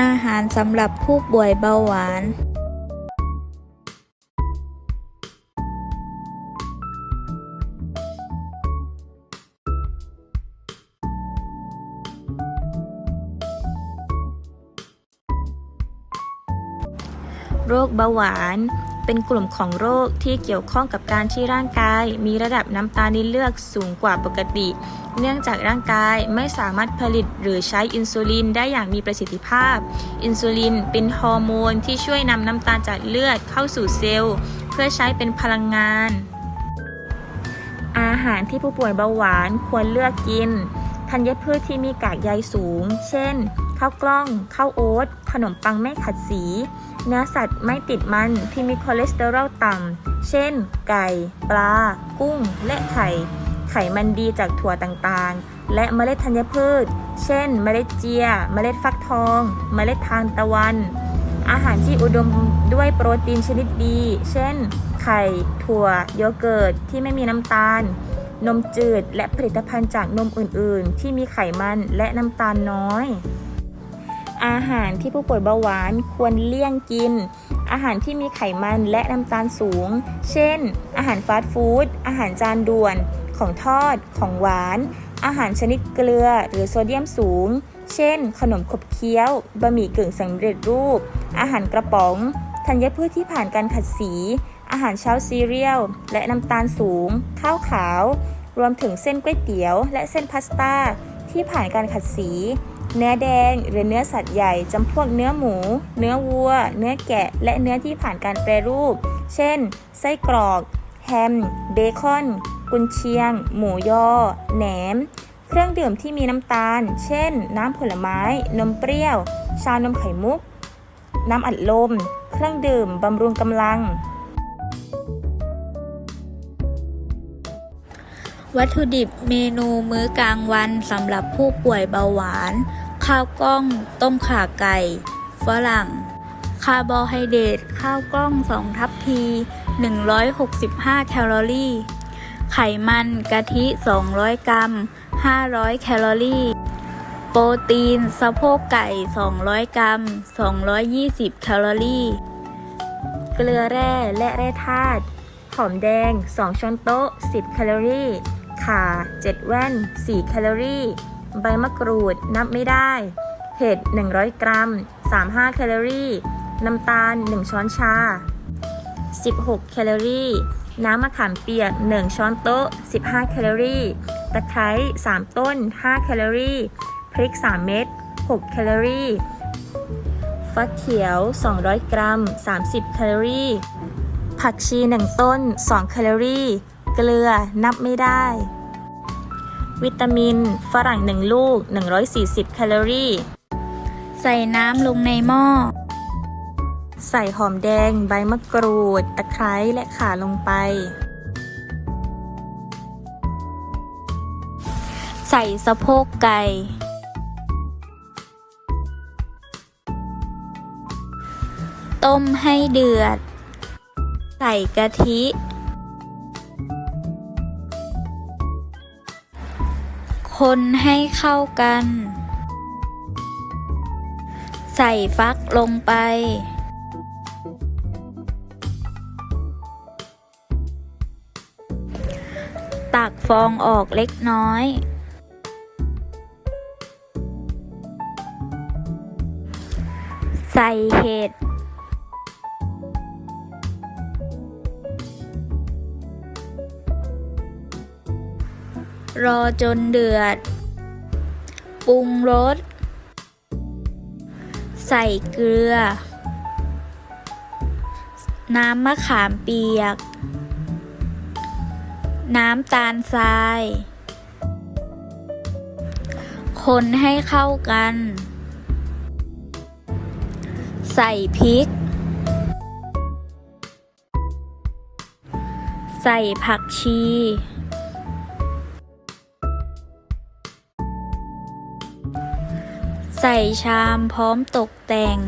อาหารสำหรับผู้ป่วยเบาหวาน โรคเบาหวาน เป็นกลุ่มของโรคที่เกี่ยวข้องกับการที่ร่างกาย มีระดับน้ำตาลในเลือดสูงกว่าปกติ เนื่องจากร่างกายไม่สามารถผลิตหรือใช้อินซูลินได้อย่างมีประสิทธิภาพ อินซูลินเป็นฮอร์โมนที่ช่วยนำน้ำตาลจากเลือดเข้าสู่เซลล์ เพื่อใช้เป็นพลังงาน อาหารที่ผู้ป่วยเบาหวานควรเลือกกินธัญพืชที่มีกากใยสูง เช่น ข้าวกล้องข้าวโอ๊ตขนมปังไม่ขัดสี เนื้อสัตว์ไม่ติดมันที่มีคอเลสเตอรอลต่ำ เช่น ไก่ ปลา กุ้ง และไข่ ไขมันดีจากถั่วต่างๆ และเมล็ดธัญพืช เช่น เมล็ดเจีย เมล็ดฟักทอง เมล็ดทานตะวัน อาหารที่อุดมด้วยโปรตีนชนิดดี เช่น ไข่ ถั่ว โยเกิร์ต ที่ไม่มีน้ำตาลนมจืดและผลิตภัณฑ์จากนมอื่น ๆ ที่มีไขมันและน้ำตาลน้อย อาหารที่ผู้ป่วยเบาหวานควรเลี่ยงกิน อาหารที่มีไขมันและน้ำตาลสูง เช่น อาหารฟาสต์ฟู้ด อาหารจานด่วน ของทอด ของหวาน อาหารชนิดเกลือ หรือโซเดียมสูง เช่น ขนมขบเคี้ยว บะหมี่กึ่งสำเร็จรูป อาหารกระป๋อง ธัญพืชที่ผ่านการขัดสี อาหารเช้าซีเรียล และน้ำตาลสูง ข้าวขาว รวมถึงเส้นก๋วยเตี๋ยว และเส้นพาสต้าที่ผ่านการขัดสี เนื้อแดงหรือเนื้อสัตว์ใหญ่จำพวกเนื้อหมู เนื้อวัว เนื้อแกะ และเนื้อที่ผ่านการแปรรูป เช่น ไส้กรอก แฮม เบคอน กุนเชียง หมูยอ แหนม เครื่องดื่มที่มีน้ำตาล เช่น น้ำผลไม้ นมเปรี้ยว ชานมไข่มุก น้ำอัดลม เครื่องดื่มบำรุงกำลัง วัตถุดิบเมนูมื้อกลางวันสำหรับผู้ป่วยเบาหวาน ข้าวกล้อง ต้มข่าไก่ ฝรั่ง คาร์โบไฮเดรตข้าวกล้อง 2 ทัพพี 165 แคลอรี่ ไขมันกะทิ 200 กรัม 500 แคลอรี่ โปรตีน สะโพกไก่ 200 กรัม 220 แคลอรี่ เกลือแร่และแร่ธาตุหอมแดง 2 ช้อนโต๊ะ 10 แคลอรี่ ข่า 7 แว่น 4 แคลอรี่ ใบมะกรูด นับไม่ได้ เห็ด 100 กรัม 35 แคลอรี่ น้ำตาล 1 ช้อนชา 16 แคลอรี่ น้ำมะขามเปียก 1 ช้อนโต๊ะ 15 แคลอรี่ ตะไคร้ 3 ต้น 5 แคลอรี่ พริก 3 เม็ด 6 แคลอรี่ ฟักเขียว 200 กรัม 30 แคลอรี่ ผักชี 1 ต้น 2 แคลอรี่ เกลือ นับไม่ได้ วิตามิน ฝรั่ง 1 ลูก 140 แคลอรี่ ใส่น้ำลงในหม้อ ใส่หอมแดง ใบมะกรูด ตะไคร้และข่าลงไป ใส่สะโพกไก่ ต้มให้เดือด ใส่กะทิ คนให้เข้ากัน ใส่ฟักลงไป ตักฟองออกเล็กน้อย ใส่เห็ด รอจนเดือด ปรุงรส ใส่เกลือ น้ำมะขามเปียก น้ำตาลทราย คนให้เข้ากัน ใส่พริก ใส่ผักชี ใส่ชามพร้อมตกแต่ง